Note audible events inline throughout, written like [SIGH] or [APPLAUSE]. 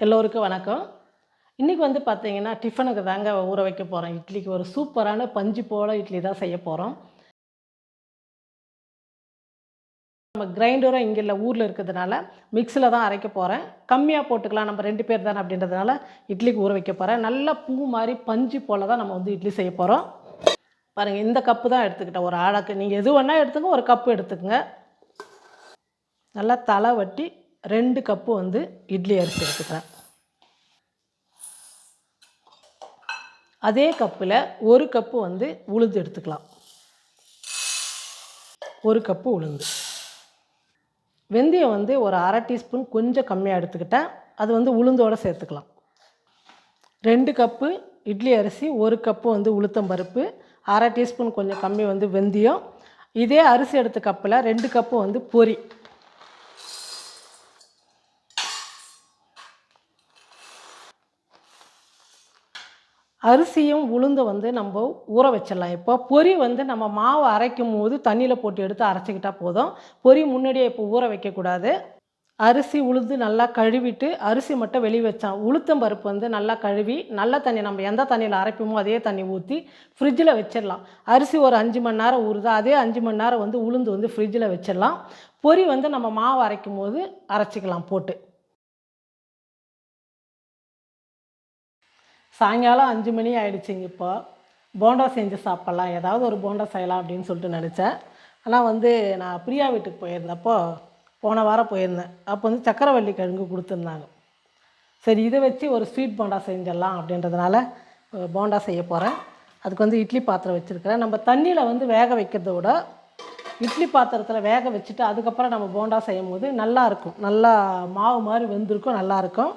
எல்லோருக்கும் வணக்கம். இன்றைக்கி வந்து பார்த்தீங்கன்னா டிஃபனுக்கு தாங்க ஊற வைக்க போகிறோம் இட்லிக்கு ஒரு சூப்பரான பஞ்சு போல இட்லி தான் செய்ய போகிறோம் நம்ம கிரைண்டரும் இங்கே இல்லை ஊரில் இருக்கிறதுனால மிக்ஸியில் தான் அரைக்க போகிறேன் கம்மியாக போட்டுக்கலாம் நம்ம ரெண்டு பேர் தானே அப்படின்றதுனால இட்லிக்கு ஊற வைக்க போகிறேன் நல்லா பூ மாதிரி பஞ்சு போல் தான் நம்ம வந்து இட்லி செய்ய போகிறோம் பாருங்கள் இந்த கப்பு தான் எடுத்துக்கிட்டேன். ஒரு ஆழக்கு நீங்கள் எது வேணால் எடுத்துங்க ஒரு கப்பு எடுத்துக்கோங்க. நல்லா தலை வட்டி ரெண்டு கப்பு வந்து இட்லி அரிசி எடுத்துக்கிறேன். அதே கப்பில் ஒரு கப்பு வந்து உளுந்து எடுத்துக்கலாம். ஒரு கப்பு உளுந்து. வெந்தயம் வந்து ஒரு அரை டீஸ்பூன் கொஞ்சம் கம்மியாக எடுத்துக்கிட்டேன். அது வந்து உளுந்தோடு சேர்த்துக்கலாம். ரெண்டு கப்பு இட்லி அரிசி ஒரு கப்பு வந்து உளுத்தம்பருப்பு அரை டீஸ்பூன் கொஞ்சம் கம்மி வந்து வெந்தயம். இதே அரிசி எடுத்த கப்பில் ரெண்டு கப்பு வந்து பொரி. அரிசியும் உளுந்து வந்து நம்ம ஊற வச்சிடலாம். இப்போ பொரி வந்து நம்ம மாவு அரைக்கும் போது தண்ணியில் போட்டு எடுத்து அரைச்சிக்கிட்டா போதும். பொரி முன்னாடியே இப்போ ஊற வைக்கக்கூடாது. அரிசி உளுந்து நல்லா கழுவிட்டு அரிசி மட்டும் வெளியே வச்சான் உளுத்தம் பருப்பு வந்து நல்லா கழுவி நல்ல தண்ணி நம்ம எந்த தண்ணியில் அரைப்போமோ அதே தண்ணி ஊற்றி ஃப்ரிட்ஜில் வச்சிடலாம். அரிசி ஒரு அஞ்சு மணி நேரம் ஊறுதா அதே அஞ்சு மணி நேரம் வந்து உளுந்து வந்து ஃப்ரிட்ஜில் வச்சிடலாம். பொரி வந்து நம்ம மாவு அரைக்கும் போது அரைச்சிக்கலாம் போட்டு. சாயங்காலம் அஞ்சு மணி ஆயிடுச்சுங்க இப்போ. போண்டா செஞ்சு சாப்பிட்லாம். ஏதாவது ஒரு போண்டா செய்யலாம் அப்படின்னு சொல்லிட்டு நினச்சேன். ஆனால் வந்து நான் பிரியா வீட்டுக்கு போயிருந்தப்போ போன வாரம் போயிருந்தேன். அப்போ வந்து சக்கரவள்ளி கிழங்கு கொடுத்துருந்தாங்க. சரி இதை வச்சு ஒரு ஸ்வீட் போண்டா செஞ்சிடலாம் அப்படின்றதுனால போண்டா செய்ய போகிறேன் அதுக்கு வந்து இட்லி பாத்திரம் வச்சுருக்கிறேன். நம்ம தண்ணியில் வந்து வேக வைக்கிறத விட இட்லி பாத்திரத்தில் வேக வச்சுட்டு அதுக்கப்புறம் நம்ம போண்டா செய்யும் போது நல்லாயிருக்கும் நல்லா மாவு மாதிரி வெந்திருக்கும் நல்லாயிருக்கும்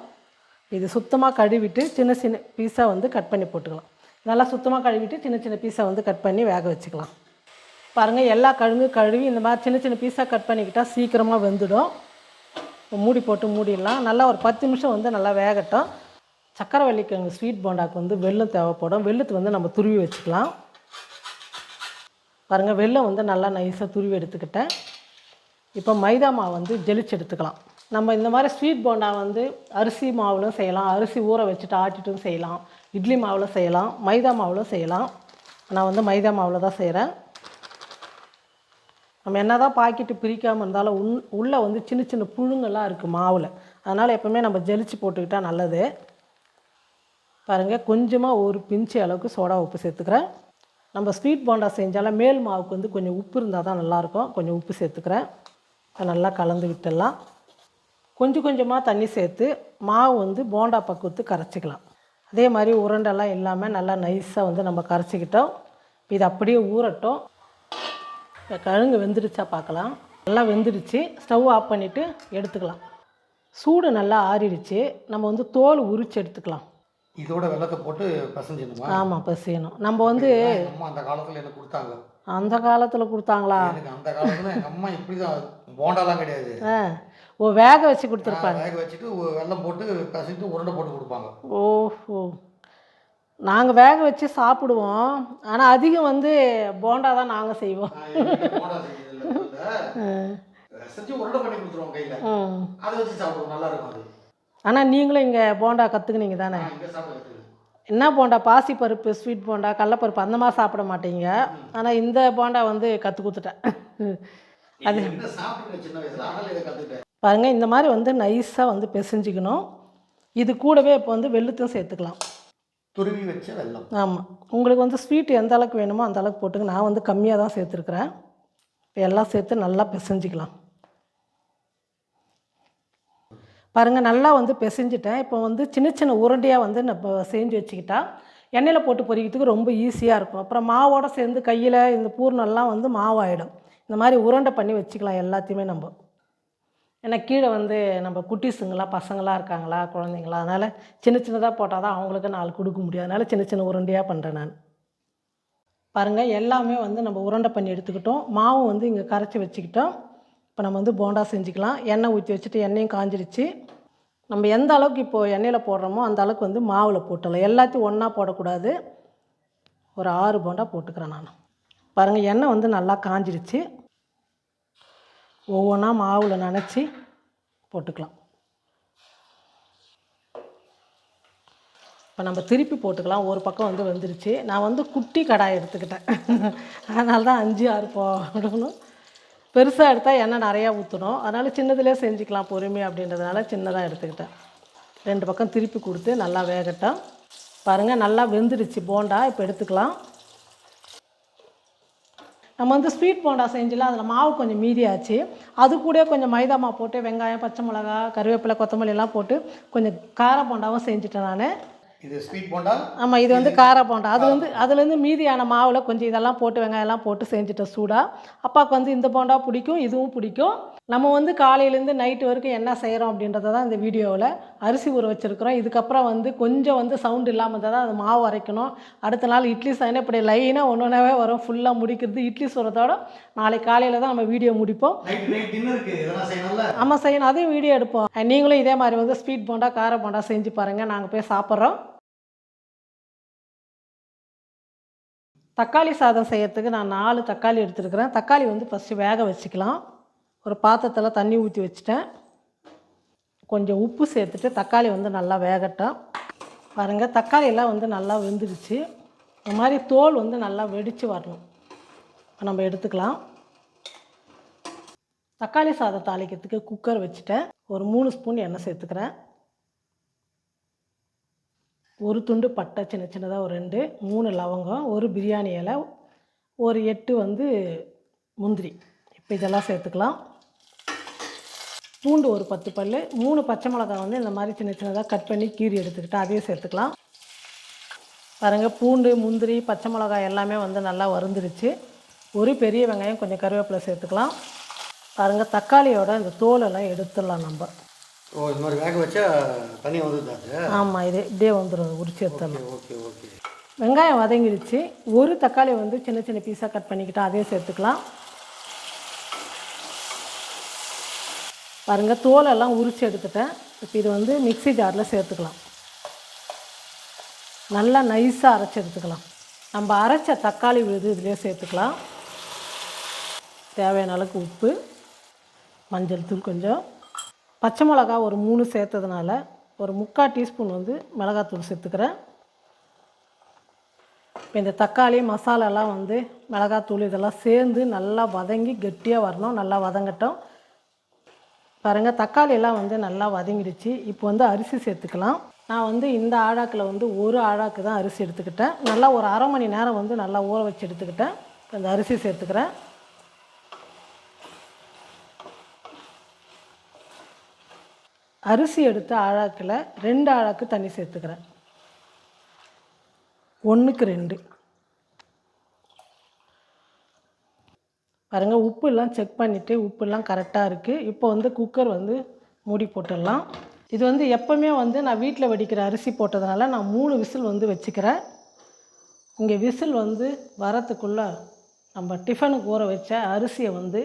இது சுத்தமாக கழுவிட்டு சின்ன சின்ன பீஸாக வந்து கட் பண்ணி போட்டுக்கலாம். நல்லா சுத்தமாக கழுவிட்டு சின்ன சின்ன பீஸாக வந்து கட் பண்ணி வேக வச்சுக்கலாம். பாருங்கள் எல்லா கழுங்கு கழுவி இந்த மாதிரி சின்ன சின்ன பீஸாக கட் பண்ணிக்கிட்டால் சீக்கிரமாக வெந்துடும். மூடி போட்டு மூடிடலாம். நல்லா ஒரு பத்து நிமிஷம் வந்து நல்லா வேகட்டும். சக்கரை கிழங்கு ஸ்வீட் போண்டாக்கு வந்து வெள்ளம் தேவைப்படும். வெள்ளத்தை வந்து நம்ம துருவி வச்சுக்கலாம். பாருங்கள் வெள்ளம் வந்து நல்லா நைஸாக துருவி எடுத்துக்கிட்டேன். இப்போ மைதா மாவு வந்து ஜெலிச்சு எடுத்துக்கலாம். நம்ம இந்த மாதிரி ஸ்வீட் போண்டா வந்து அரிசி மாவுலும் செய்யலாம். அரிசி ஊற வச்சுட்டு ஆட்டிட்டும் செய்யலாம். இட்லி மாவில் செய்யலாம். மைதா மாவில் செய்யலாம். நான் வந்து மைதா மாவில் தான் செய்கிறேன் நம்ம என்ன தான் பாக்கெட்டு பிரிக்காமல் இருந்தாலும் உன் உள்ளே வந்து சின்ன சின்ன புழுங்கெல்லாம் இருக்குது மாவில். அதனால் எப்போவுமே நம்ம ஜெலிச்சு போட்டுக்கிட்டால் நல்லது. பாருங்கள் கொஞ்சமாக ஒரு பிஞ்சு அளவுக்கு சோடா உப்பு சேர்த்துக்கிறேன். நம்ம ஸ்வீட் போண்டா செஞ்சாலும் மேல் மாவுக்கு வந்து கொஞ்சம் உப்பு இருந்தால் தான் நல்லாயிருக்கும் கொஞ்சம் உப்பு சேர்த்துக்கிறேன். நல்லா கலந்து விட்டுடலாம். கொஞ்சம் கொஞ்சமாக தண்ணி சேர்த்து மாவு வந்து போண்டா பக்குவத்து கரைச்சிக்கலாம். அதே மாதிரி உருண்டெல்லாம் இல்லாமல் நல்லா நைஸாக வந்து நம்ம கரைச்சிக்கிட்டோம். இது அப்படியே ஊறட்டும். கிழங்கு வெந்துடுச்சா பார்க்கலாம். நல்லா வெந்துடுச்சு ஸ்டவ் ஆஃப் பண்ணிவிட்டு எடுத்துக்கலாம். சூடு நல்லா ஆறிடுச்சு. நம்ம வந்து தோல் உரிச்சு எடுத்துக்கலாம். இதோட வெள்ளத்தை போட்டு பசஞ்சிடணுமா? ஆமாம் பசியணும். நம்ம வந்து அம்மா அந்த காலத்தில் எனக்கு கொடுத்தாங்க? அந்த காலத்தில் கொடுத்தாங்களா? எனக்கு அந்த காலத்தில் எங்கள் அம்மா இப்படி தான் போண்டாலாம் கிடையாது. ஓ வேக வச்சு கொடுத்துருப்பாங்க. வேக வச்சுட்டு வெல்லம் போட்டு பசைட்டு உருண்டை போட்டு கொடுப்பாங்க. ஓஹோ. நாங்கள் வேக வச்சு சாப்பிடுவோம். ஆனால் அதிகம் வந்து போண்டா தான் நாங்கள் செய்வோம். ஆனால் நீங்களும் இங்கே போண்டா கற்றுக்குனீங்க தானே? என்ன போண்டா? பாசி பருப்பு ஸ்வீட் போண்டா கடலப்பருப்பு அந்த மாதிரி சாப்பிட மாட்டீங்க. ஆனால் இந்த போண்டா வந்து கற்றுக் கொடுத்துட்டேன். அது பாருங்கள் இந்த மாதிரி வந்து நைஸாக வந்து பிசைஞ்சிக்கணும். இது கூடவே இப்போ வந்து வெள்ளத்தையும் சேர்த்துக்கலாம். துருவி வச்ச வெல்லம். ஆமாம் உங்களுக்கு வந்து ஸ்வீட் எந்த அளவுக்கு வேணுமோ அந்த அளவுக்கு போட்டுங்க. நான் வந்து கம்மியாக தான் சேர்த்துருக்குறேன். இப்போ எல்லாம் சேர்த்து நல்லா பிசைஞ்சிக்கலாம். பாருங்கள் நல்லா வந்து பிசைஞ்சிட்டேன். இப்போ வந்து சின்ன சின்ன உருண்டையாக வந்து நம்ம செஞ்சு வச்சுக்கிட்டா எண்ணெயில் போட்டு பொரிக்கிறதுக்கு ரொம்ப ஈஸியாக இருக்கும். அப்புறம் மாவோட சேர்ந்து கையில் இந்த பூர்ணம்லாம் வந்து மாவாயிடும். இந்த மாதிரி உருண்டை பண்ணி வச்சுக்கலாம் எல்லாத்தையுமே நம்ம. ஏன்னா கீழே வந்து நம்ம குட்டிஸுங்களா பசங்களாக இருக்காங்களா குழந்தைங்களா அதனால் சின்ன சின்னதாக போட்டால் தான் அவங்களுக்கு நாலு கொடுக்க முடியும். அதனால் சின்ன சின்ன உருண்டையாக பண்ணுறேன் நான். பாருங்கள் எல்லாமே வந்து நம்ம உருண்டை பண்ணி எடுத்துக்கிட்டோம். மாவும் வந்து இங்கே கரைச்சி வச்சுக்கிட்டோம். இப்போ நம்ம வந்து போண்டா செஞ்சுக்கலாம். எண்ணெய் ஊற்றி வச்சுட்டு எண்ணெயும் காஞ்சிடுச்சு நம்ம எந்த அளவுக்கு இப்போது எண்ணெயில் போடுறோமோ அந்த அளவுக்கு வந்து மாவில் போட்டுடலாம். எல்லாத்தையும் ஒன்றா போடக்கூடாது. ஒரு ஆறு போண்டா போட்டுக்கிறேன் நான். பாருங்கள் எண்ணெய் வந்து நல்லா காஞ்சிடுச்சு ஒவ்வொன்றா மாவில் நனைச்சி போட்டுக்கலாம். இப்போ நம்ம திருப்பி போட்டுக்கலாம். ஒரு பக்கம் வந்து வெந்துருச்சு. நான் வந்து குட்டி கடாய் எடுத்துக்கிட்டேன். [LAUGHS] அதனால தான் அஞ்சு ஆறு போடணும். பெருசாக எடுத்தால் எண்ணெய் நிறையா ஊற்றணும் அதனால் சின்னதுலேயே செஞ்சுக்கலாம். பொறுமை அப்படின்றதுனால சின்னதாக எடுத்துக்கிட்டேன். ரெண்டு பக்கம் திருப்பி கொடுத்து நல்லா வேகட்டும். பாருங்கள் நல்லா வெந்துடுச்சு போண்டா. இப்போ எடுத்துக்கலாம். நம்ம வந்து ஸ்வீட் போண்டா செஞ்சுலாம் அதில் மாவு கொஞ்சம் மீதியாச்சு. அது கூட கொஞ்சம் மைதா மாவு போட்டு வெங்காயம் பச்சை மிளகா கருவேப்பிலை கொத்தமல்லி எல்லாம் போட்டு கொஞ்சம் கார போண்டாவும் செஞ்சுட்டேன் நான். இது ஸ்வீட் போண்டா? ஆமாம் இது வந்து கார போண்டா. அது வந்து அதுலேருந்து மீதியான மாவில் கொஞ்சம் இதெல்லாம் போட்டு வெங்காயம்லாம் போட்டு செஞ்சுட்டேன் சூடாக அப்பாவுக்கு வந்து இந்த போண்டா பிடிக்கும் இதுவும் பிடிக்கும். நம்ம வந்து காலையிலேருந்து நைட்டு வரைக்கும் என்ன செய்கிறோம் அப்படின்றத தான் இந்த வீடியோவில் அரிசி ஊற வச்சுருக்கிறோம். இதுக்கப்புறம் வந்து கொஞ்சம் வந்து சவுண்ட் இல்லாமல் தான் அது மாவு அரைக்கணும். அடுத்த நாள் இட்லி செய்யணும் இப்படி லைனாக ஒன்று ஒன்றாவே வரும். ஃபுல்லாக முடிக்கிறது இட்லி சுரத்தோட நாளைக்கு காலையில் தான் நம்ம வீடியோ முடிப்போம். ஆமாம் செய்யணும். அதையும் வீடியோ எடுப்போம். நீங்களும் இதே மாதிரி வந்து ஸ்வீட் போண்டா கார போண்டா செஞ்சு பாருங்கள் நாங்கள் போய் சாப்பிட்றோம். தக்காளி சாதம் செய்யறதுக்கு நான் நாலு தக்காளி எடுத்துருக்கிறேன். தக்காளி வந்து ஃபஸ்ட்டு வேக வச்சுக்கலாம். ஒரு பாத்திரத்தில் தண்ணி ஊற்றி வச்சுட்டேன். கொஞ்சம் உப்பு சேர்த்துட்டு தக்காளி வந்து நல்லா வேகட்டும். பாருங்கள் தக்காளியெல்லாம் வந்து நல்லா வெந்துடுச்சு. இந்த மாதிரி தோல் வந்து நல்லா வெடித்து வரணும். நம்ம எடுத்துக்கலாம். தக்காளி சாதம் தாளிக்கிறதுக்கு குக்கர் வச்சுட்டேன். ஒரு மூணு ஸ்பூன் எண்ணெய் சேர்த்துக்கிறேன். ஒரு துண்டு பட்டை சின்ன சின்னதாக ஒரு ரெண்டு மூணு லவங்கம் ஒரு பிரியாணி இலை ஒரு எட்டு வந்து முந்திரி. இப்போ இதெல்லாம் சேர்த்துக்கலாம். பூண்டு ஒரு பத்து பல் மூணு பச்சை மிளகாய் வந்து இந்த மாதிரி சின்ன சின்னதாக கட் பண்ணி கீறி எடுத்துக்கிட்டு அதையும் சேர்த்துக்கலாம். பாருங்கள் பூண்டு முந்திரி பச்சை மிளகாய் எல்லாமே வந்து நல்லா வறுந்துருச்சு. ஒரு பெரிய வெங்காயம் கொஞ்சம் கருவேப்பிலை சேர்த்துக்கலாம். பாருங்கள் தக்காளியோட இந்த தோலெல்லாம் எடுத்துடலாம் நம்ம. ஓ இது மாதிரி வேக வச்சா தண்ணி வந்துருதா அது? ஆமாம் இது இப்படியே வந்துடும் உரிச்சு எடுத்துடலாம். Okay okay. வெங்காயம் வதங்கிடுச்சு ஒரு தக்காளி வந்து சின்ன சின்ன பீஸாக கட் பண்ணிக்கிட்டு அதையும் சேர்த்துக்கலாம். பாருங்கள் தோலெல்லாம் உரித்து எடுத்துட்டேன். இப்போ இது வந்து மிக்ஸி ஜாரில் சேர்த்துக்கலாம். நல்லா நைஸாக அரைச்சி எடுத்துக்கலாம். நம்ம அரைச்ச தக்காளி விழுது இதிலே சேர்த்துக்கலாம். தேவையான அளவுக்கு உப்பு மஞ்சள் தூள் கொஞ்சம். பச்சை மிளகா ஒரு மூணு சேர்த்ததுனால ஒரு முக்கால் டீஸ்பூன் வந்து மிளகாத்தூள் சேர்த்துக்கிறேன். இப்போ இந்த தக்காளி மசாலாலாம் வந்து மிளகாத்தூள் இதெல்லாம் சேர்ந்து நல்லா வதங்கி கெட்டியாக வரணும். நல்லா வதங்கட்டும். பாருங்கள் தக்காளி எல்லாம் வந்து நல்லா வதங்கிடுச்சு. இப்போ வந்து அரிசி சேர்த்துக்கலாம். நான் வந்து இந்த ஆழாக்கில் வந்து ஒரு ஆழாக்கு தான் அரிசி எடுத்துக்கிட்டேன். நல்லா ஒரு அரை மணி நேரம் வந்து நல்லா ஊற வச்சு எடுத்துக்கிட்டேன். இப்போ இந்த அரிசி சேர்த்துக்கிறேன். அரிசி எடுத்த ஆழாக்கில் ரெண்டு ஆழாக்கு தண்ணி சேர்த்துக்கிறேன். ஒன்றுக்கு ரெண்டு. பாருங்கள் உப்புலாம் செக் பண்ணிவிட்டு உப்புலாம் கரெக்டாக இருக்குது இப்போ வந்து குக்கர் வந்து மூடி போட்டுடலாம். இது வந்து எப்போவுமே வந்து நான் வீட்டில் வடிக்கிற அரிசி போட்டதுனால நான் மூணு விசில் வந்து வச்சுக்கிறேன். இங்கே விசில் வந்து வரத்துக்குள்ளே நம்ம டிஃபனுக்கு ஊற வச்ச அரிசியை வந்து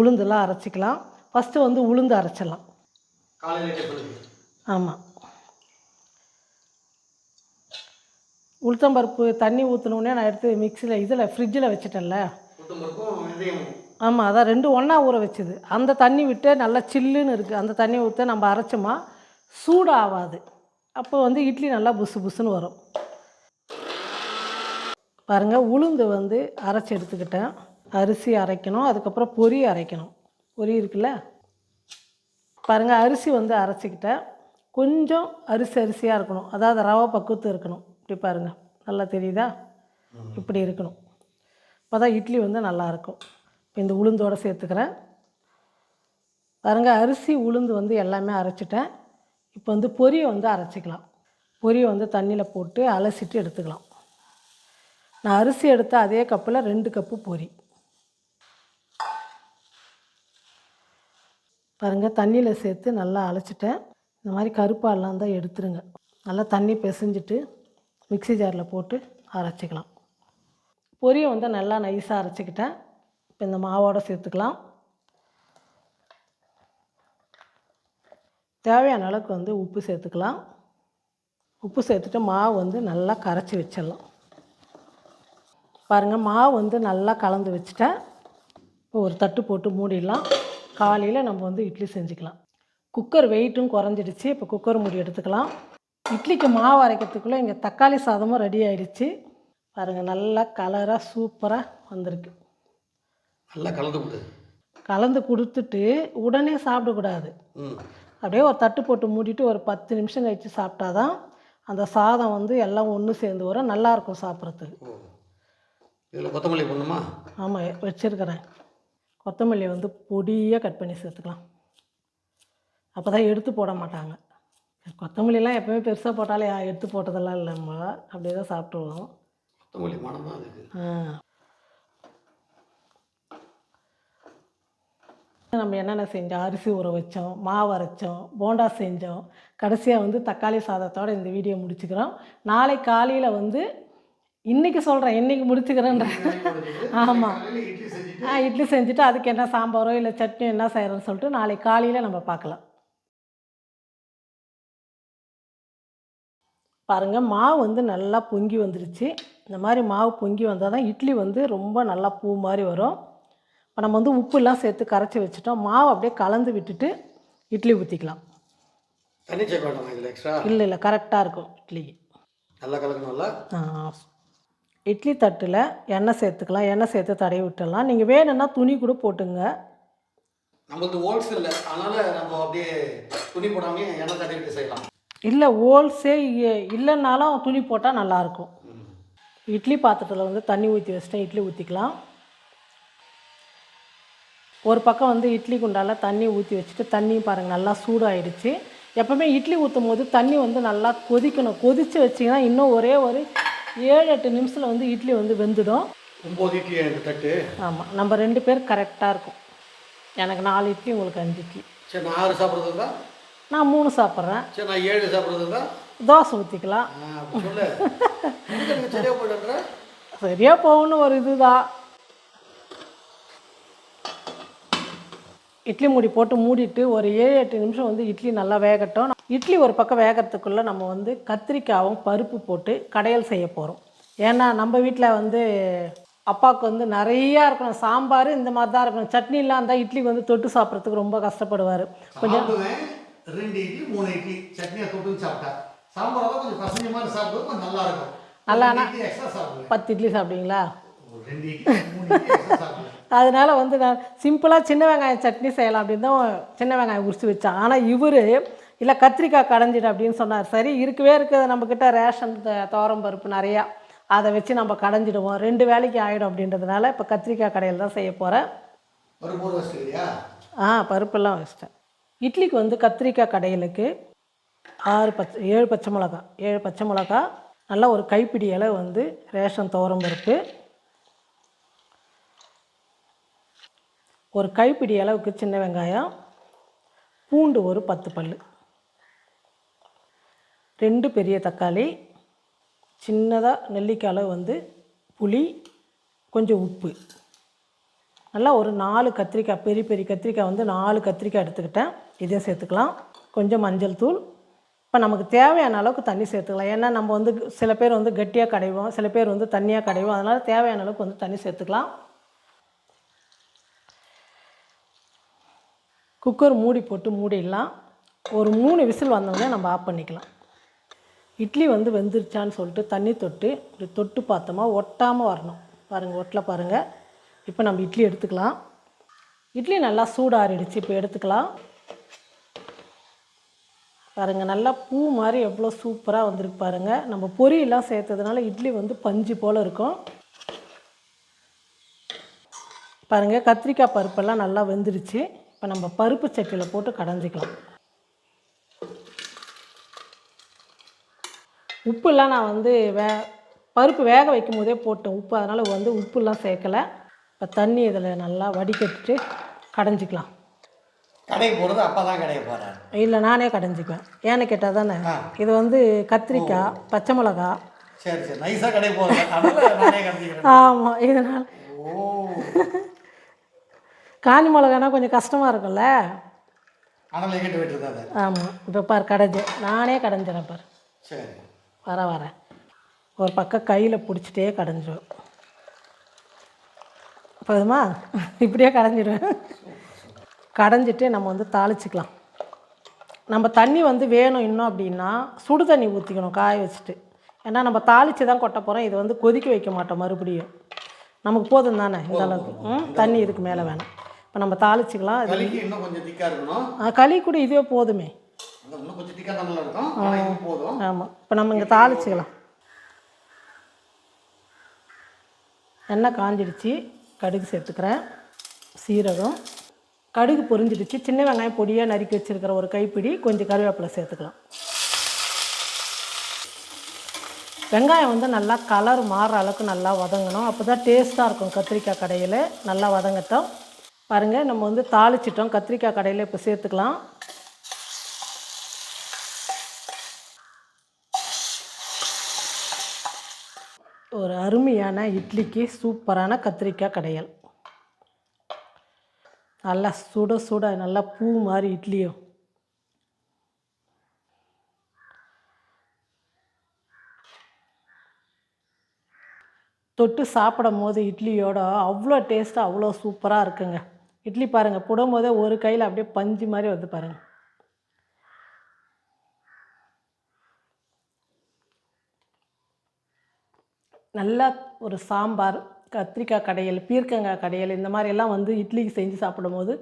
உளுந்துலாம் அரைச்சிக்கலாம். ஃபஸ்ட்டு வந்து உளுந்து அரைச்சிடலாம். ஆமாம் உளுத்தம்பருப்பு தண்ணி ஊற்றினோடனே நான் எடுத்து மிக்சியில் இதில் ஃப்ரிட்ஜில் வச்சுட்டேன்ல. ஆமாம் அதான் ரெண்டு ஒன்றா ஊற வச்சுது. அந்த தண்ணி விட்டு நல்லா சில்லுன்னு இருக்குது அந்த தண்ணி ஊற்ற நம்ம அரைச்சோமா? சூடாகாது அப்போ வந்து இட்லி நல்லா புசு புசுன்னு வரும். பாருங்கள் உளுந்து வந்து அரைச்சி எடுத்துக்கிட்டேன். அரிசி அரைக்கணும். அதுக்கப்புறம் பொரி அரைக்கணும். பொரி இருக்குல்ல? பாருங்கள் அரிசி வந்து அரைச்சிக்கிட்டேன். கொஞ்சம் அரிசி அரிசியாக இருக்கணும். அதாவது ரவை பக்குவத்து இருக்கணும். இப்படி பாருங்கள் நல்லா தெரியுதா? இப்படி இருக்கணும். அப்போ தான் இட்லி வந்து நல்லாயிருக்கும். இப்போ இந்த உளுந்தோடு சேர்த்துக்கிறேன். பாருங்கள் அரிசி உளுந்து வந்து எல்லாமே அரைச்சிட்டேன். இப்போ வந்து பொரியை வந்து அரைச்சிக்கலாம். பொரியை வந்து தண்ணியில் போட்டு அலசிட்டு எடுத்துக்கலாம். நான் அரிசி எடுத்த அதே கப்பில் ரெண்டு கப்பு பொரி. பாருங்கள் தண்ணியில் சேர்த்து நல்லா அலசிட்டேன். இந்த மாதிரி கருப்பாலாம் தான் எடுத்துருங்க. நல்லா தண்ணி பிசைஞ்சிட்டு மிக்ஸி ஜாரில் போட்டு அரைச்சிக்கலாம். பொரியை வந்து நல்லா நைஸாக அரைச்சிக்கிட்டேன். இப்போ இந்த மாவோடு சேர்த்துக்கலாம். தேவையான அளவுக்கு வந்து உப்பு சேர்த்துக்கலாம். உப்பு சேர்த்துட்டு மாவு வந்து நல்லா கரைச்சி வச்சிடலாம். பாருங்கள் மாவு வந்து நல்லா கலந்து வச்சுட்டேன். இப்போ ஒரு தட்டு போட்டு மூடிடலாம். காலையில் நம்ம வந்து இட்லி செஞ்சுக்கலாம். குக்கர் வெயிட்டும் குறைஞ்சிடுச்சு. இப்போ குக்கர் மூடி எடுத்துக்கலாம். இட்லிக்கு மாவு அரைக்கிறதுக்குள்ளே இங்கே தக்காளி சாதமும் ரெடி ஆகிடுச்சு பாருங்கள் நல்லா கலராக சூப்பராக வந்திருக்கு. நல்லா கலந்து விடு கலந்து கொடுத்துட்டு உடனே சாப்பிடக்கூடாது அப்படியே ஒரு தட்டு போட்டு மூடிட்டு ஒரு பத்து நிமிஷம் கழித்து சாப்பிட்டா தான் அந்த சாதம் வந்து எல்லாம் ஒன்று சேர்ந்து வரும். நல்லாயிருக்கும் சாப்பிட்றதுக்கு. இதில் கொத்தமல்லி போடணுமா? ஆமாம் வச்சுருக்கிறேன். கொத்தமல்லி வந்து பொடியாக கட் பண்ணி சேர்த்துக்கலாம். அப்போ தான் எடுத்து போட மாட்டாங்க. கொத்தமல்லிலாம் எப்போவுமே பெருசாக போட்டாலே எடுத்து போட்டதெல்லாம் இல்லை நம்ம அப்படியே தான் சாப்பிட்டுருவோம். கொத்தமல்லி மனம் தான் அதுக்கு நம்ம என்னென்ன செஞ்சோம் அரிசி ஊற வச்சோம் மாவு அரைச்சோம் போண்டா செஞ்சோம் கடைசியாக வந்து தக்காளி சாதத்தோட இந்த வீடியோ முடிச்சுக்கிறோம். நாளை காலையில் வந்து இன்றைக்கி சொல்கிறேன் இன்றைக்கி முடிச்சுக்கிறேன்ற. ஆமாம் ஆ இட்லி செஞ்சுட்டு அதுக்கு என்ன சாம்பாரோ இல்லை சட்னி என்ன செய்கிறோன்னு சொல்லிட்டு நாளைக்கு காலையில் நம்ம பார்க்கலாம். பாருங்கள் மாவு வந்து நல்லா பொங்கி வந்துருச்சு. இந்த மாதிரி மாவு பொங்கி வந்தால் தான் இட்லி வந்து ரொம்ப நல்லா பூ மாதிரி வரும். இப்போ நம்ம வந்து உப்புலாம் சேர்த்து கரைச்சி வச்சுட்டோம். மாவு அப்படியே கலந்து விட்டுட்டு இட்லி ஊற்றிக்கலாம் தண்ணி இல்லை இல்லை கரெக்டாக இருக்கும் இட்லிக்கு. நல்லா கலக்கணும்ல இட்லி தட்டில் எண்ணெய் சேர்த்துக்கலாம். எண்ணெய் சேர்த்து தடவி விட்டுடலாம். நீங்கள் வேணும்னா துணி கூட போட்டுங்க. நம்மளது ஹோல்ஸ் இல்லை அதனால் நம்ம அப்படியே துணி போடாமே எண்ணெய் தடவிட்டு செய்யலாம். இல்லை ஹோல்ஸே இல்லைன்னாலும் துணி போட்டால் நல்லாயிருக்கும் இட்லி பாத்திரத்தில் வந்து தண்ணி ஊற்றி வச்சுட்டேன் இட்லி ஊற்றிக்கலாம் ஒரு பக்கம் வந்து இட்லி குண்டால தண்ணி ஊற்றி வச்சுட்டு தண்ணி பாருங்கள் நல்லா சூடாயிடுச்சு. எப்போவுமே இட்லி ஊற்றும் போது தண்ணி வந்து நல்லா கொதிக்கணும். கொதித்து வச்சிங்கன்னா இன்னும் ஒரே ஒரு ஏழு எட்டு நிமிஷத்தில் வந்து இட்லி வந்து வெந்துடும். ஒம்பது இட்லி ரெண்டு தட்டு. ஆமாம் நம்ம ரெண்டு பேர் கரெக்டாக இருக்கும். எனக்கு நாலு இட்லி உங்களுக்கு அஞ்சு இட்லி. சரி நான் ஆறு சாப்பிட்றது நான் மூணு சாப்பிட்றேன். சரி நான் ஏழு சாப்பிட்றது இருந்தா தோசை ஊற்றிக்கலாம் சரியாக போகணும்னு ஒரு இதுதான். இட்லி மூடி போட்டு மூடிட்டு ஒரு ஏழு எட்டு நிமிஷம் வந்து இட்லி நல்லா வேகட்டும். இட்லி ஒரு பக்கம் வேகறதுக்குள்ளே நம்ம வந்து கத்திரிக்காவும் பருப்பு போட்டு கடையல் செய்ய போகிறோம் ஏன்னா நம்ம வீட்டில் வந்து அப்பாவுக்கு வந்து நிறையா இருக்கணும். சாம்பார் இந்த மாதிரி தான் இருக்கணும். சட்னிலாம் இருந்தால் இட்லிக்கு வந்து தொட்டு சாப்பிட்றதுக்கு ரொம்ப கஷ்டப்படுவார். சாப்பிடுவேன். ரெண்டு இட்லி மூணு இட்லி சட்னியை தொட்டு சாப்பிட்டா. சாம்பார் தான் கொஞ்சம் பசங்க மாதிரி சாப்பிடுவது கொஞ்சம் நல்லா இருக்கும் இட்லி எக்ஸ்ட்ரா சாப்பிடுவேன் பத்து இட்லி சாப்பிடுவீங்களா? அதனால வந்து நான் சிம்பிளாக சின்ன வெங்காயம் சட்னி செய்யலாம் அப்படின்னு தான் சின்ன வெங்காயம் உரிச்சு வச்சேன். ஆனால் இவர் இல்லை கத்திரிக்காய் கடைஞ்சிடு அப்படின்னு சொன்னார். சரி இருக்கவே இருக்குது. நம்மக்கிட்ட ரேஷன் த- துவரம் பருப்பு நிறையா. அதை வச்சு நம்ம கடைஞ்சிடுவோம். ரெண்டு வேலைக்கு ஆகிடும் அப்படின்றதுனால இப்போ கத்திரிக்காய் கடையில் தான் செய்ய போகிறேன் ஆ பருப்பெல்லாம் வச்சிட்டேன். இட்லிக்கு வந்து கத்திரிக்காய் கடையிலுக்கு ஆறு பச்சை ஏழு பச்சை மிளகா ஏழு பச்சை மிளகா நல்லா ஒரு கைப்பிடி இலை வந்து ரேஷன் துவரம் பருப்பு. ஒரு கைப்பிடி அளவுக்கு சின்ன வெங்காயம் பூண்டு ஒரு பத்து பல் ரெண்டு பெரிய தக்காளி சின்னதாக நெல்லிக்காய் அளவு வந்து புளி கொஞ்சம் உப்பு. நல்லா ஒரு நாலு கத்திரிக்காய் பெரிய பெரிய கத்திரிக்காய் வந்து நாலு கத்திரிக்காய் எடுத்துக்கிட்டேன். இதையும் சேர்த்துக்கலாம். கொஞ்சம் மஞ்சள் தூள். இப்போ நமக்கு தேவையான அளவுக்கு தண்ணி சேர்த்துக்கலாம். ஏன்னா நம்ம வந்து சில பேர் வந்து கட்டியாக கடைவோம். சில பேர் வந்து தண்ணியாக கடைவோம். அதனால் தேவையான அளவுக்கு வந்து தண்ணி சேர்த்துக்கலாம். குக்கர் மூடி போட்டு மூடிடலாம். ஒரு மூணு விசில் வந்தோடனே நம்ம ஆஃப் பண்ணிக்கலாம். இட்லி வந்து வெந்துருச்சான்னு சொல்லிட்டு தண்ணி தொட்டு இப்படி தொட்டு பார்த்தோமா ஒட்டாமல் வரணும். பாருங்கள் ஒட்டல பாருங்கள் இப்போ நம்ம இட்லி எடுத்துக்கலாம். இட்லி நல்லா சூடாறிடுச்சு. இப்போ எடுத்துக்கலாம். பாருங்கள் நல்லா பூ மாதிரி எவ்வளோ சூப்பராக வந்திருக்கு பாருங்கள் நம்ம பொரியெல்லாம் சேர்த்ததுனால இட்லி வந்து பஞ்சு போல் இருக்கும். பாருங்கள் கத்திரிக்காய் பருப்பெல்லாம் நல்லா வெந்துருச்சு. இப்போ நம்ம பருப்பு சட்டியில் போட்டு கடைஞ்சிக்கலாம். உப்புலாம் நான் வந்து வே பருப்பு வேக வைக்கும் போதே போட்டேன். உப்பு அதனால் வந்து உப்புலாம் சேர்க்கலை. இப்போ தண்ணி இதில் நல்லா வடிகட்டிட்டு கடைஞ்சிக்கலாம். கடைக்கு போகிறது அப்பா தான் கடைக்கு போகிறார் இல்லை நானே கடைஞ்சிக்குவேன். ஏன்னு கேட்டால் தானே. இது வந்து கத்திரிக்காய் பச்சை மிளகா சரி சரி. நைஸாக கடைக்கு போகிறேன் ஆமாம் இதனால். ஓ. காஞ்சி மிளகானா கொஞ்சம் கஷ்டமாக இருக்கும்ல? ஆமாம் இப்போ பார் கடைஞ்சி. நானே கடைஞ்சிறேன் பார். சரி. வர வரேன் ஒரு பக்கம் கையில் பிடிச்சிட்டே கடைஞ்சிடுவேன் போதுமா? இப்படியே கடைஞ்சிடுவேன். கடைஞ்சிட்டு நம்ம வந்து தாளிச்சிக்கலாம். நம்ம தண்ணி வந்து வேணும் இன்னும் அப்படின்னா சுடு தண்ணி ஊற்றிக்கணும் காய வச்சுட்டு. ஏன்னா நம்ம தாளித்து தான் கொட்ட போகிறோம் இதை வந்து கொதிக்க வைக்க மாட்டோம் மறுபடியும். நமக்கு போதும் தானே இந்த அளவுக்கு? ம்? தண்ணி இதுக்கு மேலே வேணாம். இப்போ நம்ம தாளிச்சிக்கலாம். இது களி கூட இதுவே போதும். ஆமாம் இப்போ நம்ம இங்கே தாளிச்சிக்கலாம். எண்ணெய் காஞ்சிடுச்சு. கடுகு சேர்த்துக்கிறேன். சீரகம். கடுகு பொரிஞ்சிடுச்சு. சின்ன வெங்காயம் பொடியாக நறுக்கி வச்சுருக்கிற ஒரு கைப்பிடி கொஞ்சம் கருவேப்பிலை சேர்த்துக்கலாம். வெங்காயம் வந்து நல்லா கலர் மாறுற அளவுக்கு நல்லா வதங்கணும். அப்போ தான் டேஸ்ட்டாக இருக்கும் கத்திரிக்காய் கடையில். நல்லா வதங்கட்டும். பாருங்கள் நம்ம வந்து தாளிச்சிட்டோம். கத்திரிக்காய் கடையில் இப்போ சேர்த்துக்கலாம். ஒரு அருமையான இட்லிக்கு சூப்பரான கத்திரிக்காய் கடையல். நல்லா சுட சுட நல்லா பூ மாதிரி இட்லியும். தொட்டு சாப்பிடும் போது இட்லியோட அவ்வளோ டேஸ்ட்டாக அவ்வளோ சூப்பராக இருக்குங்க. இட்லி பாருங்கள் புடும் போதே ஒரு கையில் அப்படியே பஞ்சு மாதிரி வந்து பாருங்கள் நல்லா ஒரு சாம்பார் கத்திரிக்காய் கடையல் பீர்க்கங்காய் கடையல் இந்த மாதிரியெல்லாம் வந்து இட்லிக்கு செஞ்சு சாப்பிடும்போது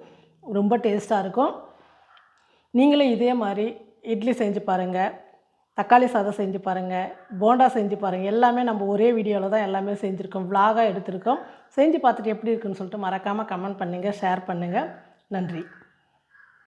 ரொம்ப டேஸ்ட்டாக இருக்கும். நீங்களும் இதே மாதிரி இட்லி செஞ்சு பாருங்கள் தக்காளி சாதம் செஞ்சு பாருங்கள் போண்டா செஞ்சு பாருங்கள் எல்லாமே நம்ம ஒரே வீடியோவில் தான் எல்லாமே செஞ்சுருக்கோம் விலாகாக எடுத்திருக்கோம். செஞ்சு பார்த்துட்டு எப்படி இருக்குன்னு சொல்லிட்டு மறக்காமல் கமெண்ட் பண்ணுங்கள் ஷேர் பண்ணுங்கள் நன்றி.